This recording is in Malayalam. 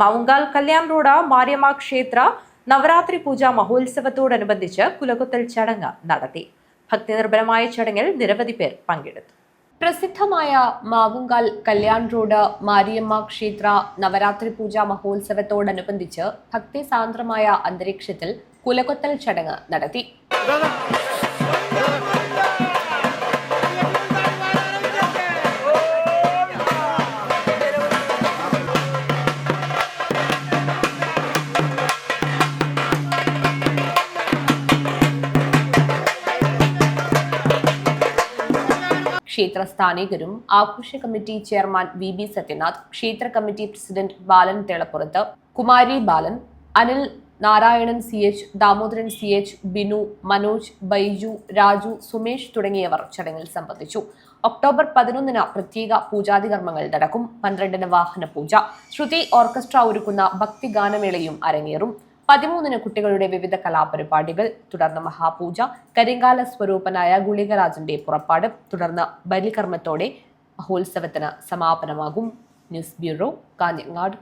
മൗങ്കാൽ കല്യാൺ റോഡ് മാര്യമ്മ ക്ഷേത്ര നവരാത്രി പൂജാ മഹോത്സവത്തോടനുബന്ധിച്ച് കുലകുത്തൽ ചടങ്ങ് നടത്തി. ഭക്തിനിർഭരമായ ചടങ്ങിൽ നിരവധി പേർ പങ്കെടുത്തു. പ്രസിദ്ധമായ മാവുങ്കാൽ കല്യാൺ റോഡ് മാരിയമ്മ ക്ഷേത്ര നവരാത്രി പൂജാ മഹോത്സവത്തോടനുബന്ധിച്ച് ഭക്തിസാന്ദ്രമായ അന്തരീക്ഷത്തിൽ കുലകൊത്തൽ ചടങ്ങ് നടത്തി. ക്ഷേത്ര സ്ഥാനികരും ആഘോഷ committee chairman V B Sathyanath ക്ഷേത്ര committee president Balan Thelappurath Kumari Balan Anil Narayanan C H Damodaran C H Binu Manoj Baiju Raju Sumesh തുടങ്ങിയവർ ചടങ്ങിൽ സംബന്ധിച്ചു. ഒക്ടോബർ പതിനൊന്നിന് പ്രത്യേക പൂജാതി കർമ്മങ്ങൾ നടക്കും. പന്ത്രണ്ടിന് വാഹന പൂജ ശ്രുതി ഓർക്കസ്ട്ര ഒരുക്കുന്ന ഭക്തിഗാനമേളയും അരങ്ങേറും. പതിമൂന്നിന് കുട്ടികളുടെ വിവിധ കലാപരിപാടികൾ തുടർന്ന് മഹാപൂജ കരിങ്കാല സ്വരൂപനായ ഗുളികരാജന്റെ പുറപ്പാട് തുടർന്ന് ബലികർമ്മത്തോടെ മഹോത്സവത്തിന് സമാപനമാകും. News bureau Kanhangad.